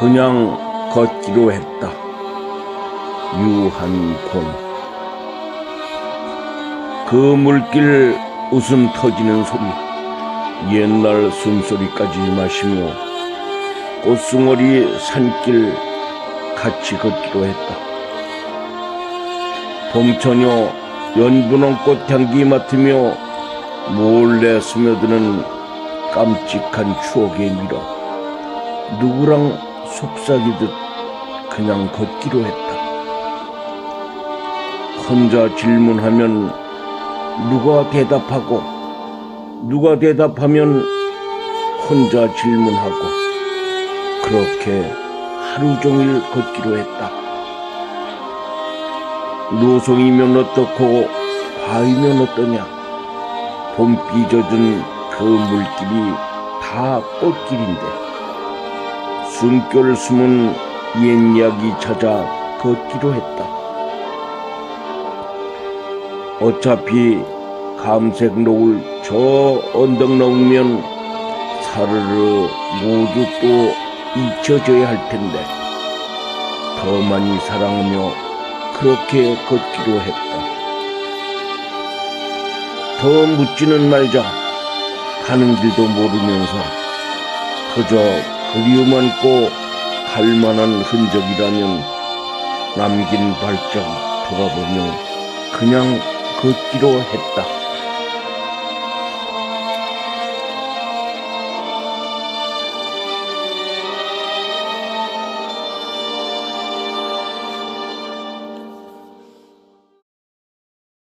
그냥 걷기로 했다. 유한권. 그 물길 웃음 터지는 소리, 옛날 숨소리까지 마시며 꽃숭어리 산길 같이 걷기로 했다. 봄처녀 연분홍 꽃향기 맡으며 몰래 스며드는 깜찍한 추억의 미러 누구랑 속삭이듯 그냥 걷기로 했다. 혼자 질문하면 누가 대답하고 누가 대답하면 혼자 질문하고 그렇게 하루 종일 걷기로 했다. 노송이면 어떻고 바위면 어떠냐 봄비 젖은 그 물길이 다 꽃길인데 숨결 숨은 옛 이야기 찾아 걷기로 했다. 어차피 감색 노을 저 언덕 넘으면 사르르 모두 또 잊혀져야 할 텐데 더 많이 사랑하며 그렇게 걷기로 했다. 더 묻지는 말자. 가는 길도 모르면서 그저 그리움 안고 갈 만한 흔적이라면 남긴 발자국 돌아보며 그냥 걷기로 했다.